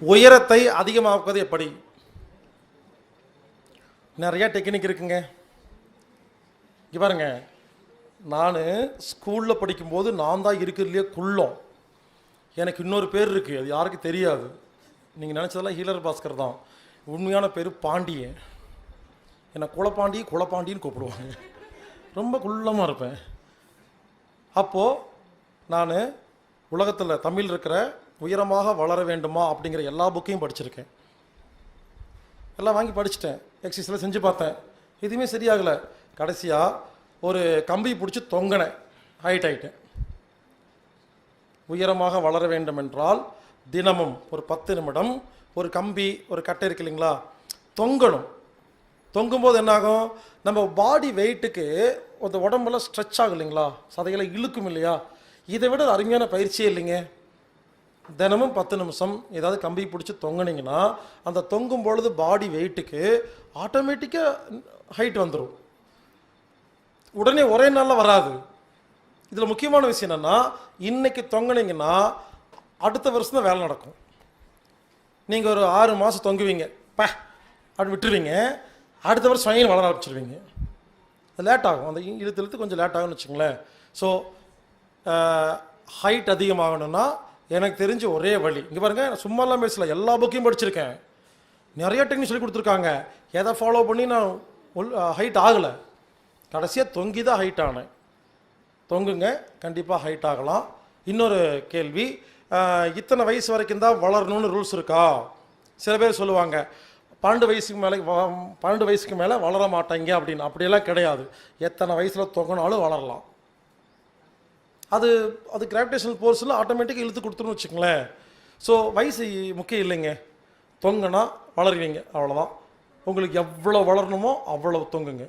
உயரத்தை அதிகமாக்குவது எப்படி? நிறைய டெக்னிக் இருக்குங்க. இங்கே பாருங்க. நான் ஸ்கூலில் படிக்கும்போது நான் தான் இருக்கிறதுலையே குள்ளம். எனக்கு இன்னொரு பேர் இருக்குது அது யாருக்கும் தெரியாது. நீங்கள் நினச்சதெல்லாம் ஹீலர் பாஸ்கர் தான். உண்மையான பேர் பாண்டியன் என்னை குலப்பாண்டி குலப்பாண்டின்னு கூப்பிடுவாங்க. ரொம்ப குள்ளமாக இருப்பேன். அப்போது நான் உலகத்தில் தமிழ் இருக்கிற உயரமாக வளர வேண்டுமா அப்படிங்கிற எல்லா புக்கையும் படிச்சிருக்கேன். எல்லாம் வாங்கி படிச்சிட்டேன். எக்ஸசைஸில் செஞ்சு பார்த்தேன். எதுவுமே சரியாகலை. கடைசியாக ஒரு கம்பி பிடிச்சி தொங்கினேன். ஹைட் ஆயிட்டேன் உயரமாக வளர வேண்டும் என்றால் தினமும் ஒரு பத்து நிமிடம் ஒரு கம்பி ஒரு கட்டை இருக்கு இல்லைங்களா? தொங்கணும். தொங்கும்போது என்னாகும்? நம்ம பாடி வெயிட்டுக்கு அந்த உடம்பெல்லாம் ஸ்ட்ரெச் ஆகும் இல்லைங்களா? சதைகளை இழுக்கும் இல்லையா? இதை விட அருமையான பயிற்சியே இல்லைங்க. தினமும் பத்து நிமிஷம் ஏதாவது கம்பி பிடிச்சி தொங்குனீங்கன்னா அந்த தொங்கும் பொழுது பாடி வெயிட்டுக்கு ஆட்டோமேட்டிக்காக ஹைட் வந்துடும் உடனே ஒரே நாளில் வராது. இதில் முக்கியமான விஷயம் என்னென்னா இன்றைக்கி தொங்குனீங்கன்னா அடுத்த வருஷம் தான் வேலை நடக்கும். நீங்கள் ஒரு ஆறு மாதம் தொங்குவீங்க. ப அப்படி விட்டுருவீங்க. அடுத்த வருஷம் ஸ்வயம் வளர ஆரம்பிச்சிருவீங்க. அது லேட் ஆகும். அந்த இழுத்து இழுத்து கொஞ்சம் லேட் ஆகும்னு வச்சுங்களேன் ஸோ ஹைட் அதிகமாகணும்னா எனக்கு தெரிஞ்ச ஒரே வழி. இங்கே பாருங்கள் சும்மாலாம் பேசல எல்லா புக்கையும் படிச்சிருக்கேன். நிறைய டெக்னிக் சொல்லி கொடுத்துருக்காங்க. எதை ஃபாலோ பண்ணி நான் ஹைட் ஆகலை. கடைசியாக தொங்கி தான் ஹைட் ஆனேன். தொங்குங்க கண்டிப்பாக ஹைட் ஆகலாம். இன்னொரு கேள்வி இத்தனை வயசு வரைக்கும் தான் வளரணும்னு ரூல்ஸ் இருக்கா? சில பேர் சொல்லுவாங்க பன்னெண்டு வயசுக்கு மேலே பன்னெண்டு வயசுக்கு மேலே வளர மாட்டாங்க அப்படின்னு. அப்படியெல்லாம் கிடையாது. எத்தனை வயசில் தொங்கினாலும் வளரலாம். அது அது கிராவிடேஷனல் ஃபோர்ஸில் ஆட்டோமேட்டிக்காக இழுத்து கொடுத்துருன்னு வச்சுக்கங்களேன். ஸோ வயசு முக்கியம் இல்லைங்க. தொங்குனா வளருவீங்க அவ்வளோதான் உங்களுக்கு எவ்வளோ வளரணுமோ அவ்வளோ தொங்குங்க.